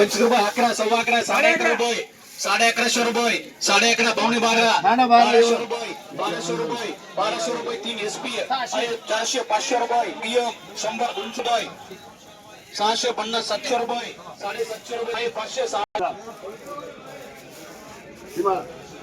पंचवीस रुपये अकरा सव्वा अकरा साडे अकरा रुपये साडे अकराशे रुपये साडे अकरा पावणे बारा बारा, बारा. बाराशे रुपये बाराशे रुपये बाराशे रुपये तीन एस पी चारशे पाचशे रुपये पीएम शंभर दोनशे रुपये सहाशे पन्नास सातशे रुपये साडेसातशे रुपये पाचशे सहा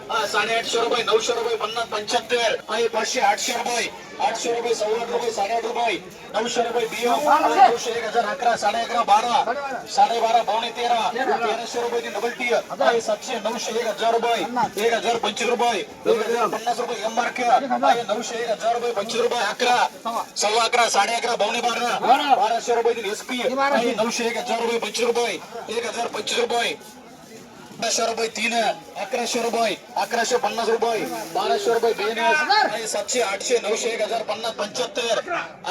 साडे आठशे रुपये नऊशे रुपये पन्नास पंच्याहत्तर. आहे पाचशे आठशे रुपये. आठशे रुपये सव्वा आठ रुपये साडेआठ रुपये. नऊशे रुपये बियम नऊशे एक हजार अकरा साडे अकरा बारा. साडे बारा पावणे तेरा. तेराशे रुपये ती डबल टी आहे सातशे नऊशे एक हजार रुपये. एक हजार पंचवीस रुपये. एक हजार पन्नास रुपये एम मार्क आहे नऊशे एक हजार रुपये पंचवीस रुपये अकरा. सव्वा अकरा साडे अकरा पावणे बारा. बाराशे रुपये ती एस पी आहे नऊशे एक हजार रुपये पंचवीस रुपये. एक हजार पंचवीस रुपये. अकराशे रुपये तीन अकराशे रुपये अकराशे पन्नास रुपये बाराशे रुपये सातशे आठशे नऊशे एक हजार पन्नास पंच्याहत्तर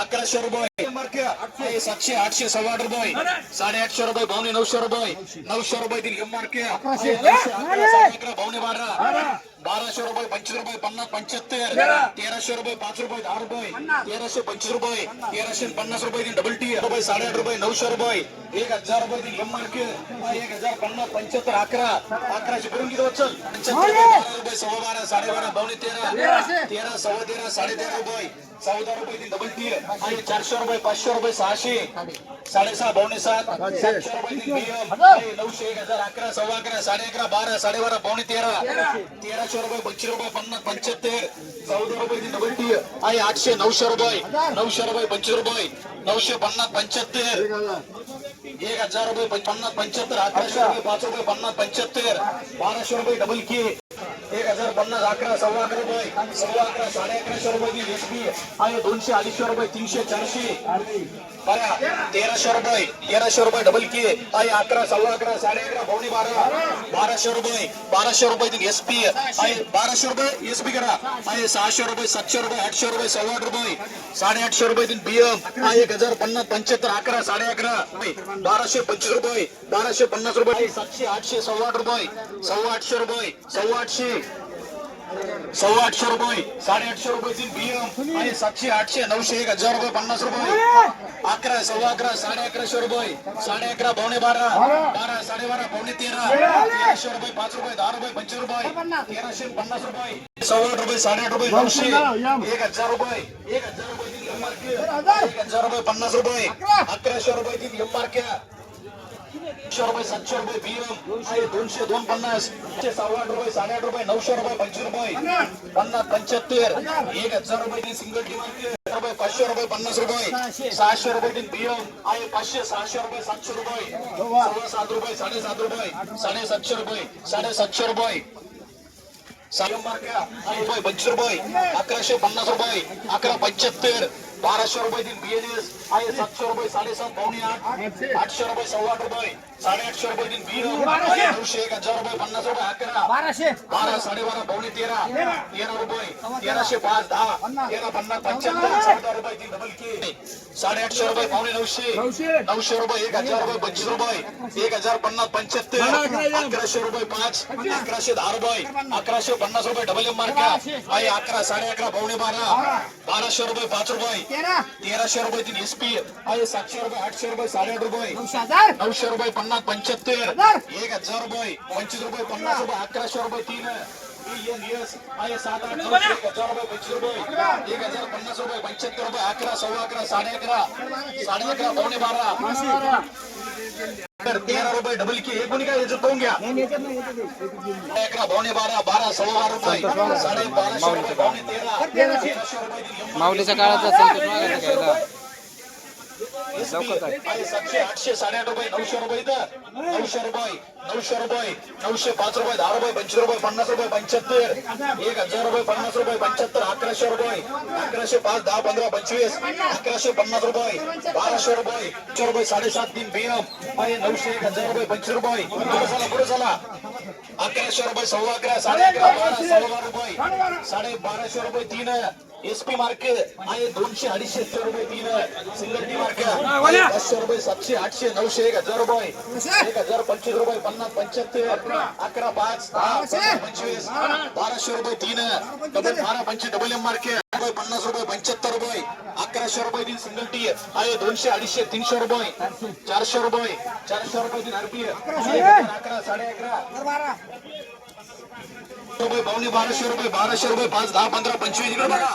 अकराशे रुपये. सातशे आठशे सव्वा आठ रुपये. साडेआठशे रुपये पावणे नऊशे रुपये. नऊशे रुपये तीन एम मार्के अकरा पावणे बारा. बाराशे रुपये पंचवीस रुपये पन्नास पंच्याहत्तर. तेराशे रुपये पाच रुपये दहा रुपये. तेराशे पंचवीस रुपये. तेराशे पन्नास रुपये डबल टी रुपये साडेआठ रुपये नऊशे रुपये. एक हजार रुपये एम मार्के एक हजार पन्नास पंच्याहत्तर अकरा. अकराशे करून किती वचल पंच्याहत्तर बारा रुपये सव्वा बारा साडेबारा पावणे तेरा. तेरा सव्वा तेरा साडे तेरा रुपये. चौदा रुपये डबल टी आणि चारशे रुपये पाचशे रुपये सहाशे साडेसहा पावणे सात सातशे रुपये नऊशे एक हजार अकरा सव्वा अकरा साडे अकरा बारा साडेबारा पावणे तेरा. तेराशे रुपये पंचवीस रुपये पन्नास पंच्याहत्तर चौदा रुपये टी आहे आठशे नऊशे रुपये नऊशे रुपये पंचवीस रुपये नऊशे पन्नास पंच्याहत्तर. एक हजार रुपये पन्नास पंच्याहत्तर अकराशे रुपये पाच रुपये पन्नास पंच्याहत्तर बाराशे रुपये डबल की एक हजार पन्नास अकरा सव्वा अकरा रुपये सव्वा अकरा साडे अकराशे रुपये एस पी आहे दोनशे अडीचशे रुपये तीनशे चारशे बघा तेराशे रुपये तेराशे रुपये डबल के आहे अकरा सव्वा अकरा साडे अकरा पावणे बारा बाराशे रुपये बाराशे रुपये एस पी आहे बाराशे रुपये एस पी करा आहे सहाशे रुपये सातशे रुपये आठशे रुपये सव्वा रुपये साडे आठशे रुपये तीन बीएम आहे एक हजार पन्नास पंच्याहत्तर अकरा साडे अकरा बाराशे पंचवीस रुपये बाराशे पन्नास रुपये सातशे आठशे सव्वा रुपये सव्वा आठशे रुपये सव्वा आठशे सव्वा आठशे रुपये साडेआठशे रुपये बीएम आणि सातशे आठशे नऊशे एक हजार रुपये पन्नास रुपये. अकरा सव्वा अकरा साडे अकराशे रुपये साडे अकरा पावणे बारा बारा साडेबारा पावणे तेरा तेराशे रुपये पाच रुपये दहा रुपये पंचवीस रुपये तेराशे पन्नास रुपये. सव्वा आठ रुपये साडेआठ रुपये नऊशे एक हजार रुपये एक हजार रुपये एक हजार रुपये पन्नास रुपये अकराशे रुपये तीन एम एकशे रुपये सातशे रुपये बीएम आहे दोनशे दोन पन्नास एकशे सव्वा रुपये साडेआठ रुपये नऊशे रुपये पंचवीस रुपये पन्नास पंच्याहत्तर एक हजार रुपये सिंगल टी रुपये पाचशे रुपये पन्नास रुपये सहाशे रुपये ती बीएम आहे पाचशे सहाशे रुपये सातशे रुपये सव्वा सात रुपये साडेसात रुपये साडेसातशे रुपये साडेसातशे रुपये. सायम मार्क्या रुपये पंचवीस रुपये अकराशे पन्नास रुपये अकरा पंच्याहत्तर बाराशे रुपये तीन बीएनएस आहे सातशे रुपये साडेसात पावणे आठ आठशे रुपये सव्वा आठ रुपये साडेआठशे रुपये बीएम आहे नऊशे एक हजार रुपये पन्नास रुपये अकरा. बाराशे. बारा साडेबारा पावणे तेरा. तेरा. रुपये. तेराशे पाच दहा. तेरा पन्नास पंच्याहत्तर चौदा रुपये तीन डबल के साडेआठशे रुपये पावणे नऊशे. नऊशे. रुपये एक हजार रुपये पंचवीस रुपये. एक हजार पन्नास पंच्याहत्तर. अकराशे रुपये पाच. अकराशे दहा रुपये. अकराशे पन्नास रुपये डबल एम मार्का आहे अकरा साडे अकरा पावणे बारा. बाराशे रुपये पाच रुपये. तेरा. तेराशे रुपये तीन एस पी आहे सातशे रुपये आठशे रुपये साडेआठ रुपये. नऊशे हजार. नऊशे रुपये पन्नास पंच्याहत्तर. हजार. एक हजार रुपये. पंचवीस रुपये पन्नास रुपये अकराशे रुपये तीन. ENS आहे सात आठ एक हजार रुपये पंचवीस रुपये. एक हजार पन्नास रुपये पंच्याहत्तर रुपये अकरा सव्वा अकरा साडे अकरा. साडे अकरा पावणे बारा. तर तेरा रुपये डबल की हे कोणी काय याचं पाहून घ्या अकरा पावणे बारा बारा सव्वा बारा रुपये। साडे बाराशे रुपये पावणे तेरा माऊलीच्या काळात असेल तर मागायचं घ्यायला आहे सातशे आठशे साडेआठ रुपये नऊशे रुपये इथं. नऊशे रुपये नऊशे रुपये नऊशे पाच रुपये दहा रुपये पंचवीस रुपये पन्नास रुपये पंच्याहत्तर. एक हजार रुपये पन्नास रुपये पंच्याहत्तर अकराशे रुपये. अकराशे पाच दहा पंधरा पंचवीस. अकराशे पन्नास रुपये. बाराशे रुपये चार रुपये साडेसात तीन बीएम नऊशे एक हजार रुपये पंचवीस रुपये. पुढे चला पुढे झाला अकराशे रुपये सव्वा अकरा साडे अकरा बारा सव्वा रुपये. साडे बाराशे रुपये तीन. एसपी मार्केट आहे दोनशे अडीचशे रुपये तीन सिंगल टी मार्केट पाचशे रुपये सातशे आठशे नऊशे एक हजार रुपये. एक हजार पंचवीस रुपये पन्नास पंच्याहत्तर. अकरा. पाच दहा पंचवीस. बाराशे रुपये तीन डबल बारा पंचवीस डबल एम रुपये पन्नास रुपये पंच्याहत्तर रुपये. अकराशे रुपये दिन सिंगल टी आहे. दोनशे अडीचशे तीनशे रुपये. चारशे रुपये. चारशे रुपये दिन आरपी अकरा साडे अकरा. रुपये पावणे बाराशे रुपये बाराशे रुपये पाच दहा पंधरा पंचवीस इकडे बघा.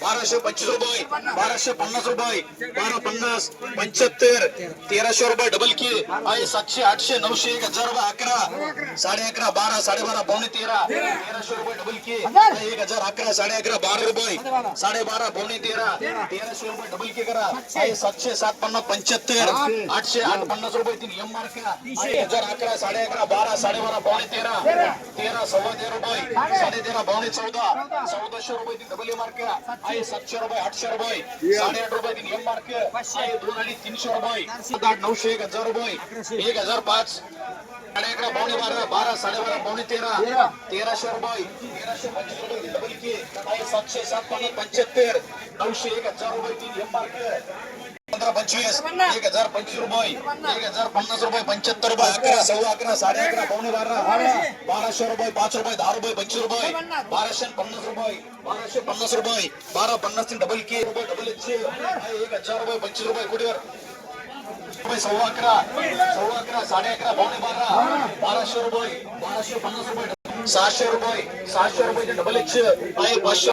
बाराशे पंचवीस रुपये बाराशे पन्नास रुपये बारा पन्नास पंच्याहत्तर तेराशे रुपये डबल की आहे सातशे आठशे नऊशे एक हजार रुपये अकरा साडे अकरा बारा साडेबारा पावणे तेरा तेराशे रुपये डबल की एक हजार अकरा साडे अकरा बारा रुपये साडेबारा पावणे तेरा तेराशे रुपये डबल के करा आहे सातशे सात पन्नास पंच्याहत्तर आठशे आठ पन्नास रुपये तीन एम मार्क एक हजार अकरा साडे अकरा बारा साडेबारा पावणे तेरा तेरा सव्वा तेरा रुपये साडे तेरा पावणे चौदा चौदाशे रुपये तीन डबल मार्क आहे सातशे रुपये आठशे रुपये. साडे आठ रुपये तीन एम मार्क आहे. दोन आणि तीनशे रुपये. आठ नऊशे एक हजार रुपये. एक हजार पाच. साडे अकरा पावणे बारा बारा साडेबारा पावणे तेरा. तेराशे रुपये. तेराशे पंचवीस रुपये डबल के आहे सातशे सात पन्नास पंच्याहत्तर. नऊशे एक हजार रुपये तीन एम मार्क हजार पंचवीस एक हजार पंचवीस रुपये एक हजार पन्नास रुपये पंच्याहत्तर रुपये अकरा सव्वा अकरा साडे अकरा पावणे बारा बाराशे रुपये पाच रुपये दहा रुपये पंचवीस रुपये बाराशे पन्नास रुपये बाराशे पन्नास रुपये बारा पन्नास डबल के रुपये डबल एकशे एक हजार रुपये पंचवीस रुपये कोटीवर सव्वा अकरा सव्वा अकरा साडे अकरा पावणे बारा बाराशे रुपये बाराशे पन्नास रुपये सहाशे रुपये सहाशे रुपये डबल एकशे आहे पाचशे